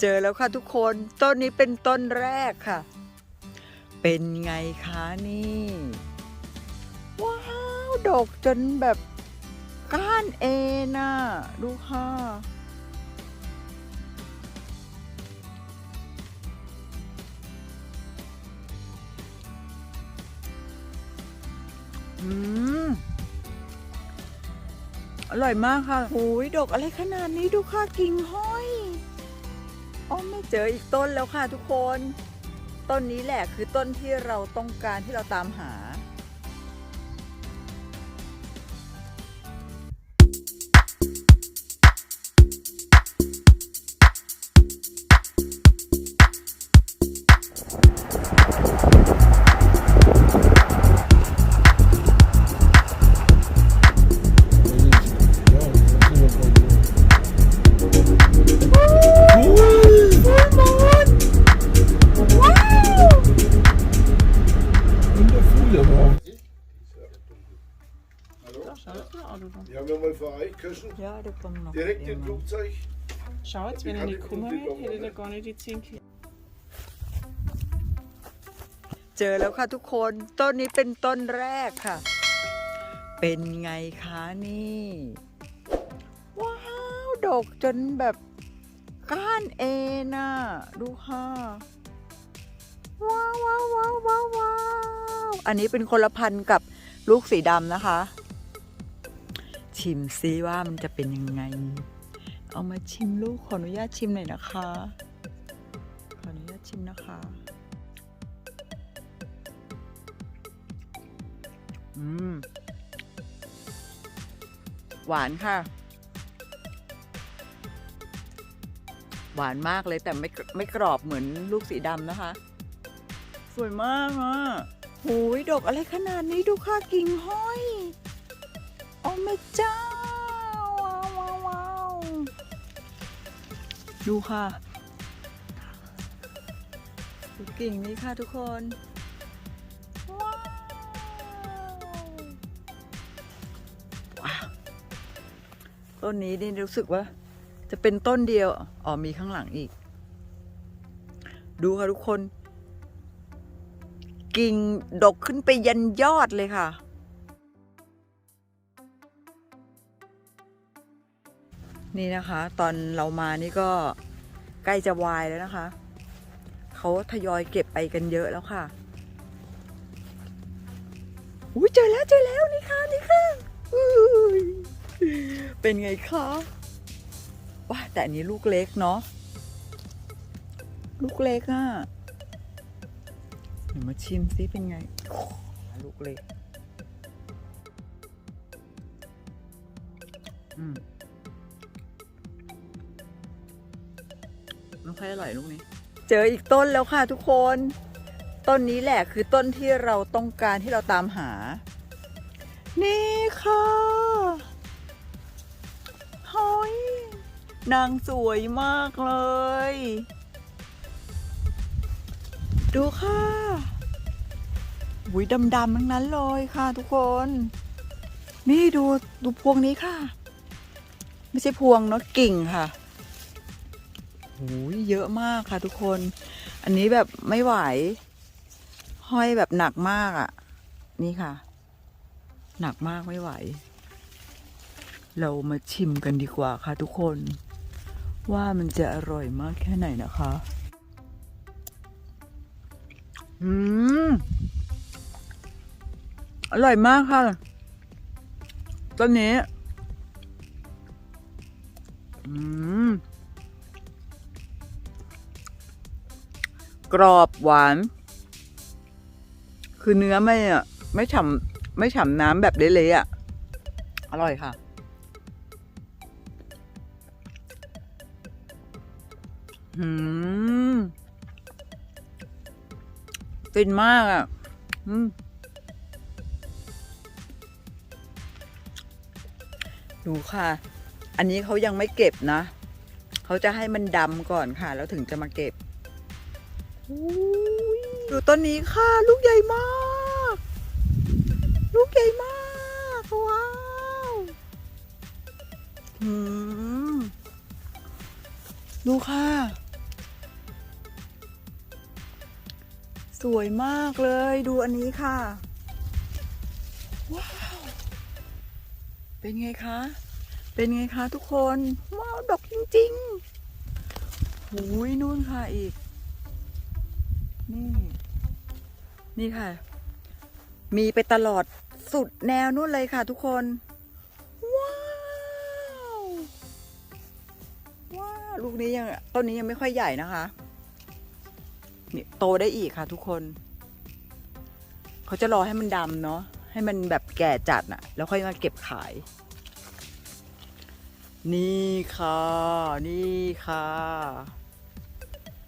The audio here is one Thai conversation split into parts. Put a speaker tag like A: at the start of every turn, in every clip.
A: เจอแล้วค่ะทุกคนต้นนี้เป็นต้นแรกค่ะ เป็นไงคะนี่ ว้าวดกจนแบบก้านเอน่ะดูค่ะอืมอร่อยมากค่ะโอ้ยดอกอะไรขนาดนี้ดูค่ะกิ่งห้อย อ๋อไม่เจออีกต้นแล้วค่ะทุกคน ต้นนี้แหละคือต้นที่เราต้องการที่เราตามหา
B: Kirschen.
A: เดี๋ยวเดี๋ยวผมลอง
B: Direkt
A: เดี๋ยว
B: im
A: มา
B: Flugzeug.
C: Schau jetzt, wenn er nicht gekommen wäre, hätte er gar nicht die 10 Kilo.
A: เจอแล้วค่ะทุกคนต้นนี้เป็นต้นแรกค่ะ เป็นไงคะนี่ ว้าว ดกจนแบบก้านเอน่ะ ดูค่ะ ว้าวว้าวว้าวว้าวว้าวอันนี้เป็นคนละพันธุ์กับลูกสีดำนะคะ ชิมซิว่ามันจะเป็นยังไง เอามาชิมลูกขออนุญาตชิมหน่อยนะคะ ขออนุญาตชิมนะคะ อืม หวานค่ะ หวานมากเลยแต่ไม่ไม่กรอบเหมือนลูกสีดำนะคะ สวยมากอะหูยดอกอะไรขนาดนี้ดูค่ะกิ่งห้อย อ้แม่เจ้าว้าวว้าวดูค่ะดูกิ่งนี้ค่ะทุกคน ว้าวต้นนี้นี่รู้สึกว่า จะเป็นต้นเดียว อ๋อมีข้างหลังอีก ดูค่ะทุกคน กิ่งดกขึ้นไปยันยอดเลยค่ะ นี่นะคะ ตอนเรามานี่ก็ใกล้จะวายแล้วนะคะ เขาทยอยเก็บไปกันเยอะแล้วค่ะอุ้ยเจอแล้วเจอแล้วนี่ค่ะนี่ค่ะอุ้ยเป็นไงคะว้าแต่อันนี้ลูกเล็กเนาะลูกเล็กอะ่ะเดี๋ยวมาชิมซิเป็นไง ลูกเล็ก อืม ไม่ค่อยอร่อยลูกนี้ เจออีกต้นแล้วค่ะทุกคน ต้นนี้แหละคือต้นที่เราต้องการที่เราตามหา นี่ค่ะหอยนางสวยมากเลย ดูค่ะหุยดำๆทั้งนั้นเลยค่ะทุกคน นี่ดูดูพวงนี้ค่ะ ไม่ใช่พวงเนาะกิ่งค่ะ หูยเยอะมากค่ะทุกคน อันนี้แบบไม่ไหว ห้อยแบบหนักมากอะ่ะ นี่ค่ะ หนักมากไม่ไหว เรามาชิมกันดีกว่าค่ะทุกคน ว่ามันจะอร่อยมากแค่ไหนนะคะ อืม อร่อยมากค่ะต้นนี้ อืม กรอบหวาน คือเนื้อไม่อะไม่ฉ่ำไม่ฉ่ำน้ำแบบเละๆอะ อร่อยค่ะอืมฟินมากอะ อืมดูค่ะ อันนี้เขายังไม่เก็บนะ เขาจะให้มันดำก่อนค่ะ แล้วถึงจะมาเก็บ ดูต้นนี้ค่ะ ลูกใหญ่มาก ลูกใหญ่มาก ว้าวดูค่ะ สวยมากเลยดูอันนี้ค่ะ ว้าว เป็นไงคะ เป็นไงคะทุกคน ว้าว ดอกจริงๆหูยนู่นค่ะอีก นี่ นี่ค่ะ มีไปตลอดสุดแนวนู่นเลยค่ะทุกคน ว้าว ว้าว ลูกนี้ยังต้นนี้ยังไม่ค่อยใหญ่นะคะ นี่โตได้อีกค่ะทุกคน เขาจะรอให้มันดำเนาะ ให้มันแบบแก่จัดน่ะ แล้วค่อยมาเก็บขาย นี่ค่ะ นี่ค่ะ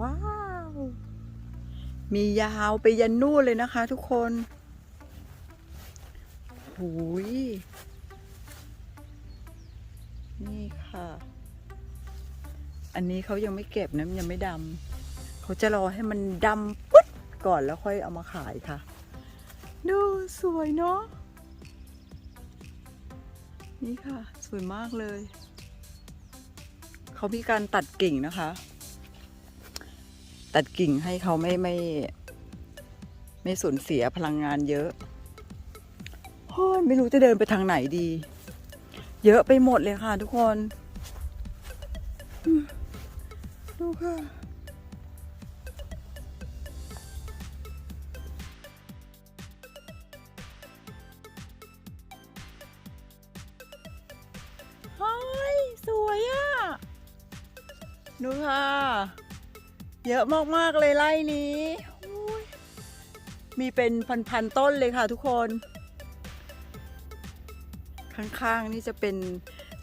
A: ว้าว มียาวไปยันนู่นเลยนะคะทุกคนหูย นี่ค่ะ อันนี้เขายังไม่เก็บนะยังไม่ดำ เขาจะรอให้มันดำปึ๊ดก่อนแล้วค่อยเอามาขายค่ะ ดูสวยเนาะ นี่ค่ะ สวยมากเลย เขามีการตัดกิ่งนะคะ ตัดกิ่งให้เขาไม่ไม่ ไม่สูญเสียพลังงานเยอะโอ้ยไม่รู้จะเดินไปทางไหนดี เยอะไปหมดเลยค่ะทุกคน ดูค่ะเฮ้ยสวยอะดูค่ะ เยอะมากๆเลยไร่นี้ มีเป็นพันๆต้นเลยค่ะทุกคน ข้างๆนี่จะเป็น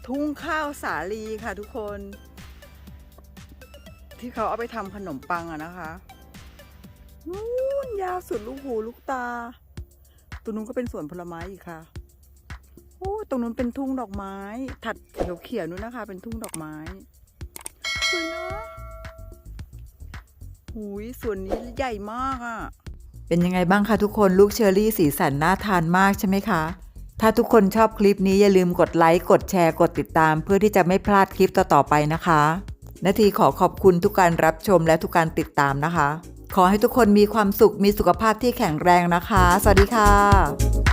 A: ทุ่งข้าวสาลีค่ะทุกคน ที่เขาเอาไปทำขนมปังอะนะคะนู่นยาวสุดลูกหูลูกตา ตรงนู้นก็เป็นสวนผลไม้อีกค่ะโอ้ตรงนู้นเป็นทุ่งดอกไม้ ถัดเขียวๆนู้นนะคะ เป็นทุ่งดอกไม้สวยเนาะ หูยส่วนนี้ใหญ่มากอะ่ะ เป็นยังไงบ้างคะทุกคนลูกเชอรี่สีสันน่าทานมากใช่ไหมคะ ถ้าทุกคนชอบคลิปนี้อย่าลืมกดไลค์กดแชร์กดติดตาม เพื่อที่จะไม่พลาดคลิปต่อๆไปนะคะ นาทีขอขอบคุณทุกการรับชมและทุกการติดตามนะคะ ขอให้ทุกคนมีความสุขมีสุขภาพที่แข็งแรงนะคะ สวัสดีค่ะ